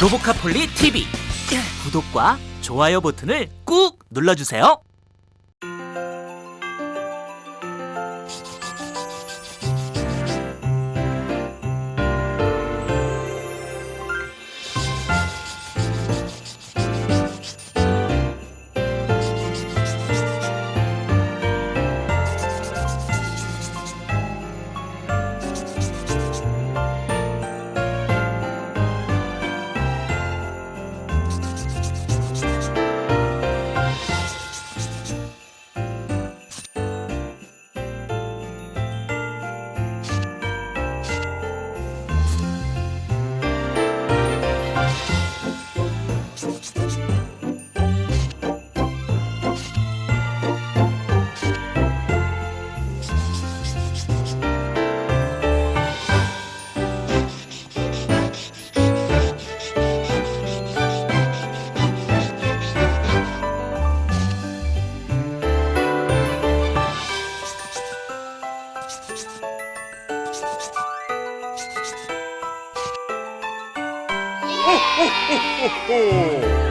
로보카폴리 TV 구독과 좋아요 버튼을 꾹 눌러주세요. çok çok ほほほほほ